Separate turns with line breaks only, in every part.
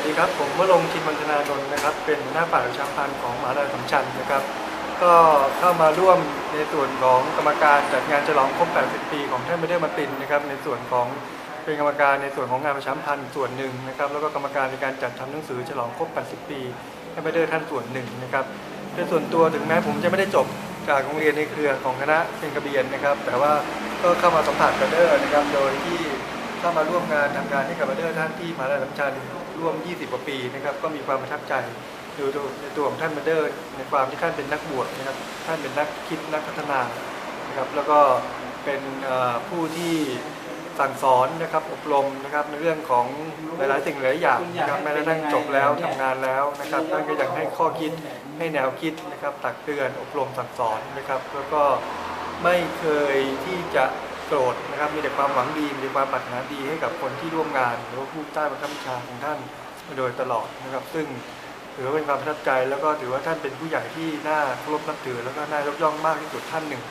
วัสดีครับ ผมวรงคินมังคณานนท์นะครับ เป็นหัวหน้าฝ่ายประชามพันธ์ของมหาวิทยาลัยสัมชัญนะครับ ก็เข้ามาร่วมในส่วนของกรรมการจัดงานฉลองครบ 80 ปีของท่านไม่ได้มาตินนะครับในส่วนของเป็นกรรมการในส่วนของงานประชามพันธ์ส่วนหนึ่งนะครับ แล้วก็กรรมการในการจัดทำหนังสือฉลองครบ 80 ปีท่านไม่ได้ท่านส่วนหนึ่งนะครับโดยส่วนตัวถึงแม้ผมจะไม่ได้จบจากโรงเรียนในเครือของคณะเป็นกระเบียนนะครับ แต่ว่าก็เข้ามาสัมผัสกับเดอร์นะครับโดยที่ เข้ามาร่วมงานทำงานให้กับบัตเดอร์ท่านที่มหาวิทยาลัยสัมชัญร่วม 20 กว่าปีนะครับ ก็มีความประทับใจดูในตัวของท่านบัตเดอร์ในความที่ท่านเป็นนักบวชนะครับ ท่านเป็นนักคิดนักพัฒนานะครับ แล้วก็เป็นผู้ที่สั่งสอนนะครับอบรมนะครับในเรื่องของหลาย ๆ สิ่งหลายอย่างนะครับแม้กระทั่งจบแล้วทำงานแล้วนะครับท่านก็ยังให้ข้อคิดให้แนวคิดนะครับตักเตือนอบรมสั่งสอนนะครับ แล้วก็ไม่เคยที่จะ โกรธนะครับ มีแต่ความหวังดี มีแต่ความปรารถนาดีให้กับคนที่ร่วมงานหรือว่าผู้ใต้บังคับบัญชาของท่านมาโดยตลอดนะครับ ซึ่งถือว่าเป็นความประทับใจแล้วก็ถือว่าท่านเป็นผู้ใหญ่ที่น่าเคารพนับถือ แล้วก็น่ายกย่องมากที่สุดท่านหนึ่ง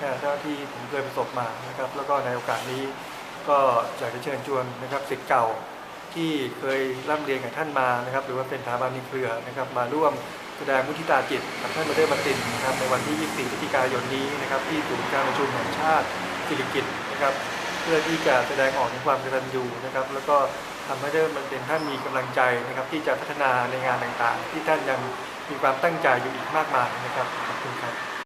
นะเท่าที่ผมเคยประสบมานะครับ แล้วก็ในโอกาสนี้ก็อยากจะเชิญชวนนะครับศิษย์เก่าที่เคยร่ำเรียนกับท่านมานะครับ หรือว่าเป็นสถาบันในเครือนะครับ มาร่วมแสดงมุทิตาจิตกับท่านมาเดอร์มาตินนะครับในวันที่ 24พฤศจิกายนนี้นะครับ ที่ศูนย์การประชุมแห่งชาติ สิริกิตนะครับ เพื่อที่จะแสดงออกถึงความกตัญญูนะครับ แล้วก็ทำให้เดอร์มาตินท่านมีกำลังใจนะครับ ที่จะพัฒนาในงานต่างๆ ที่ท่านยังมีความตั้งใจอยู่อีกมากมายนะครับขอบคุณครับ